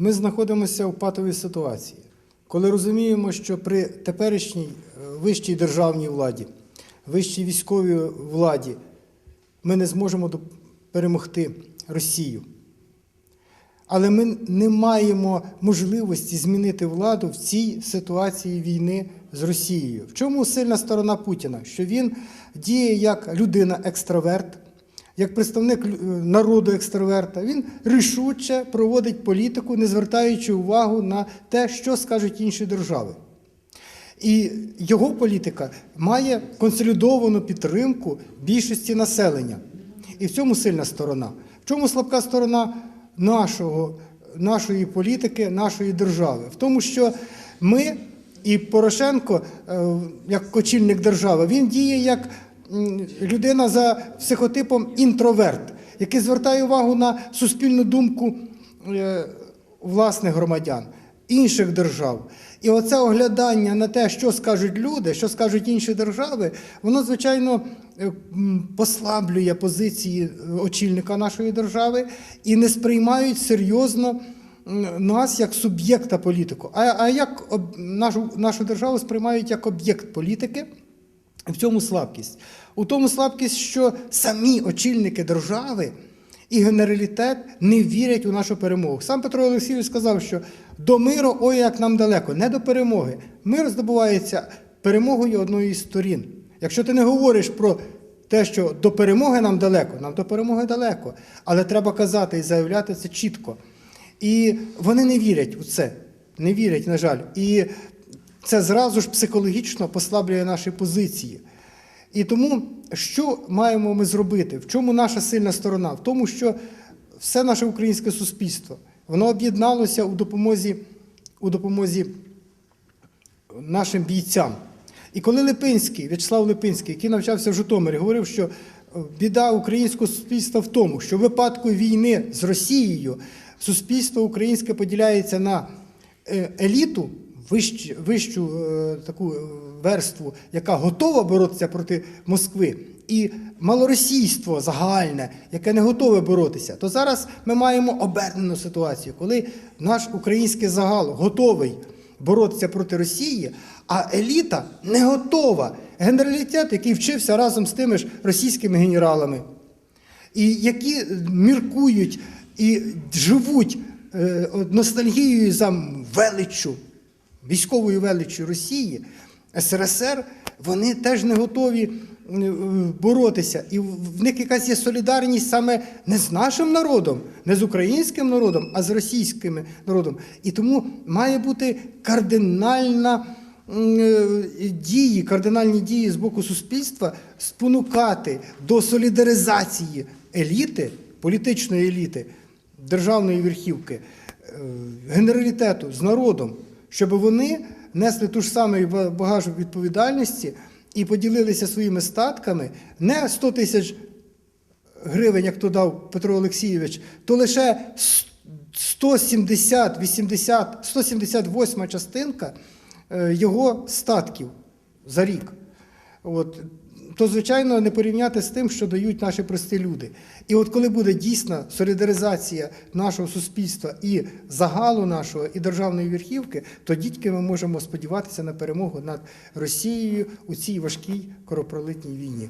Ми знаходимося в патовій ситуації, коли розуміємо, що при теперішній е, вищій державній владі, вищій військовій владі ми не зможемо перемогти Росію. Але ми не маємо можливості змінити владу в цій ситуації війни з Росією. В чому сильна сторона Путіна? Що він діє як людина-екстраверт, як представник народу екстраверта. Він рішуче проводить політику, не звертаючи увагу на те, що скажуть інші держави. І його політика має консолідовану підтримку більшості населення. І в цьому сильна сторона. В чому слабка сторона нашого, нашої політики, нашої держави? В тому, що ми і Порошенко, е, як очільник держави, він діє як людина за психотипом інтроверт, який звертає увагу на суспільну думку е, власних громадян, інших держав. І оце оглядання на те, що скажуть люди, що скажуть інші держави, воно, звичайно, е, послаблює позиції е, очільника нашої держави і не сприймають серйозно нас як суб'єкта політику. А, а як нашу, нашу державу сприймають як об'єкт політики. В цьому слабкість. У тому слабкість, що самі очільники держави і генералітет не вірять у нашу перемогу. Сам Петро Олексійович сказав, що до миру ой як нам далеко, не до перемоги. Мир здобувається перемогою одної з сторін. Якщо ти не говориш про те, що до перемоги нам далеко, нам до перемоги далеко, але треба казати і заявляти це чітко. І вони не вірять у це. Не вірять, на жаль. І це зразу ж психологічно послаблює наші позиції. І тому, що маємо ми зробити? В чому наша сильна сторона? В тому, що все наше українське суспільство воно об'єдналося у допомозі, у допомозі нашим бійцям. І коли Липинський, В'ячеслав Липинський, який навчався в Житомирі, говорив, що е, біда українського суспільства в тому, що в випадку війни з Росією суспільство українське поділяється на е, еліту, вищ, вищу е, таку е, верству, яка готова боротися проти Москви, і малоросійство загальне, яке не готове боротися, то зараз ми маємо обернену ситуацію, коли наш український загал готовий боротися проти Росії, а еліта не готова. Генералітет, який вчився разом з тими ж російськими генералами, і які міркують і живуть е, ностальгією за величчю, військовою величчю Росії, СРСР, вони теж не готові боротися. І в них якась є солідарність саме не з нашим народом, не з українським народом, а з російським народом. І тому має бути кардинальна е, дії, кардинальні дії з боку суспільства спонукати до солідаризації еліти, політичної еліти, державної верхівки, е, генералітету з народом, щоб вони несли ту ж саму багаж відповідальності і поділилися своїми статками не 100 тисяч гривень, як то дав Петро Олексійович, то лише 170, 80, 178 частинка е, його статків за рік. От, то, звичайно, не порівняти з тим, що дають наші прості люди. І от коли буде дійсна солідаризація нашого суспільства і загалу нашого, і державної верхівки, то дітки ми можемо сподіватися на перемогу над Росією у цій важкій кровопролитній війні.